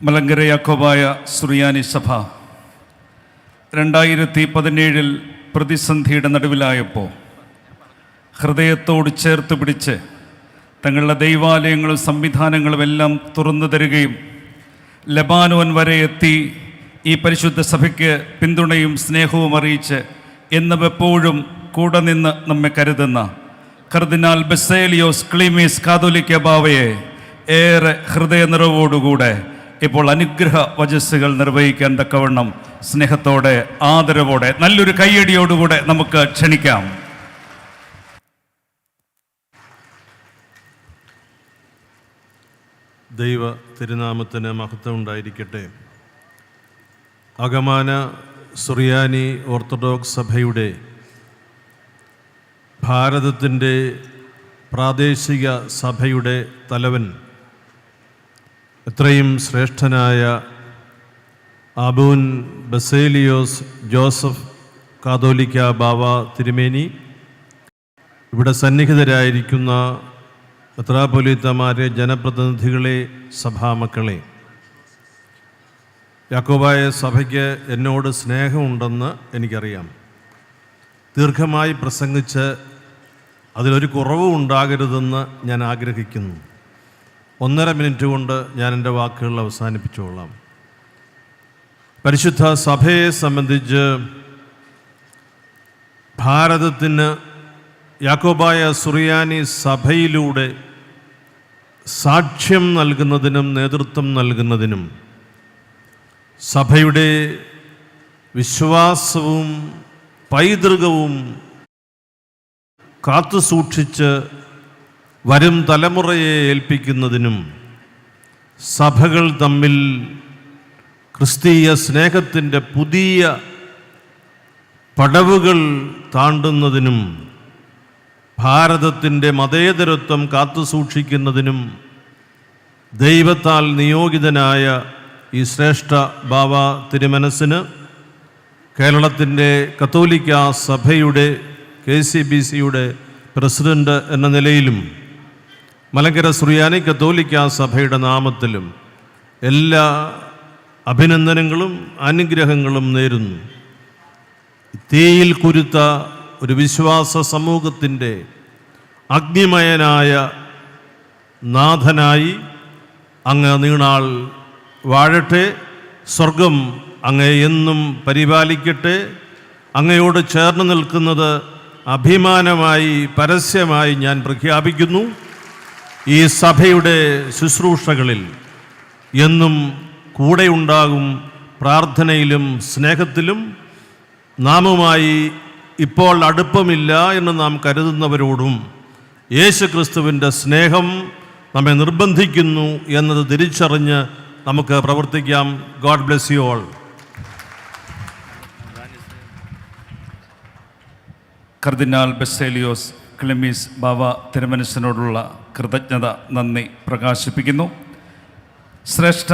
മലങ്കര യാക്കോബായ സുറിയാനി സഭ. രണ്ടായിരത്തി പതിനേഴിൽ പ്രതിസന്ധിയുടെ നടുവിലായപ്പോൾ ഹൃദയത്തോട് ചേർത്ത് പിടിച്ച് തങ്ങളുടെ ദൈവാലയങ്ങളും സംവിധാനങ്ങളും എല്ലാം തുറന്നു തരികയും ലബാനോൻ വരെ എത്തി ഈ പരിശുദ്ധ സഭയ്ക്ക് പിന്തുണയും സ്നേഹവും അറിയിച്ച് എന്നും എപ്പോഴും കൂടെ നിന്ന് നമ്മെ കരുതുന്ന കർദിനാൽ ബെസേലിയോസ് ക്ലീമീസ് കാതോലിക്ക ബാവയെ ഏറെ ഹൃദയനിറവോടുകൂടെ ഇപ്പോൾ അനുഗ്രഹ വചസ്സുകൾ നിർവഹിക്കാൻ തക്കവണ്ണം സ്നേഹത്തോടെ ആദരവോടെ നല്ലൊരു കയ്യടിയോടുകൂടെ നമുക്ക് ക്ഷണിക്കാം. ദൈവ തിരുനാമത്തിന് മഹത്വം ഉണ്ടായിരിക്കട്ടെ. അകമാന സുറിയാനി ഓർത്തഡോക്സ് സഭയുടെ ഭാരതത്തിന്റെ പ്രാദേശിക സഭയുടെ തലവൻ എത്രയും ശ്രേഷ്ഠനായ അബൂൻ ബസേലിയോസ് ജോസഫ് കാതോലിക്ക ബാവ തിരുമേനി ഇവിടെ സന്നിഹിതരായിരിക്കുന്ന മെത്രാപൊലീത്തമാരെ ജനപ്രതിനിധികളെ സഭാമക്കളെ. യാക്കോബായ സഭയ്ക്ക് എന്നോട് സ്നേഹമുണ്ടെന്ന് എനിക്കറിയാം. ദീർഘമായി പ്രസംഗിച്ച് അതിലൊരു കുറവും ഉണ്ടാകരുതെന്ന് ഞാൻ ആഗ്രഹിക്കുന്നു. ഒന്നര മിനിറ്റ് കൊണ്ട് ഞാൻ എന്റെ വാക്കുകൾ അവസാനിപ്പിച്ചുകൊള്ളാം പരിശുദ്ധ സഭയെ സംബന്ധിച്ച് ഭാരതത്തിന് യാക്കോബായ സുറിയാനി സഭയിലൂടെ സാക്ഷ്യം നൽകുന്നതിനും നേതൃത്വം നൽകുന്നതിനും സഭയുടെ വിശ്വാസവും പൈതൃകവും കാത്തുസൂക്ഷിച്ച് വരും തലമുറയെ ഏൽപ്പിക്കുന്നതിനും സഭകൾ തമ്മിൽ ക്രിസ്തീയ സ്നേഹത്തിന്റെ പുതിയ പടവുകൾ താണ്ടുന്നതിനും ഭാരതത്തിന്റെ മതേതരത്വം കാത്തുസൂക്ഷിക്കുന്നതിനും ദൈവത്താൽ നിയോഗിതനായ ഈ ശ്രേഷ്ഠ ബാബ തിരുമനസ്സിന് കേരളത്തിന്റെ കത്തോലിക്ക സഭയുടെ കെ സി ബി സിയുടെ പ്രസിഡന്റ് എന്ന നിലയിലും മലങ്കര സുറിയാനി കത്തോലിക്ക സഭയുടെ നാമത്തിലും എല്ലാ അഭിനന്ദനങ്ങളും അനുഗ്രഹങ്ങളും നേരുന്നു. തീയിൽ കുരുത്ത ഒരു വിശ്വാസ സമൂഹത്തിന്റെ അഗ്നിമയനായ നാഥനായി അങ്ങ് നീണാൾ വാഴട്ടെ സ്വർഗം അങ്ങ് എന്നും പരിപാലിക്കട്ടെ. അങ്ങയോട് ചേർന്ന് നിൽക്കുന്നത് അഭിമാനമായി പരസ്യമായി ഞാൻ പ്രഖ്യാപിക്കുന്നു. ഈ സഭയുടെ ശുശ്രൂഷകളിൽ എന്നും കൂടെയുണ്ടാകും പ്രാർത്ഥനയിലും സ്നേഹത്തിലും നാമുമായി ഇപ്പോൾ അടുപ്പമില്ല എന്ന് നാം കരുതുന്നവരോടും യേശു ക്രിസ്തുവിന്റെ സ്നേഹം നമ്മെ നിർബന്ധിക്കുന്നു എന്നത് തിരിച്ചറിഞ്ഞ് നമുക്ക് പ്രവർത്തിക്കാം. God bless you all. Cardinal Baselios Cleemis Bava തിരുമനസിനോടുള്ള കൃതജ്ഞത നന്ദി പ്രകാശിപ്പിക്കുന്നു. ശ്രേഷ്ഠ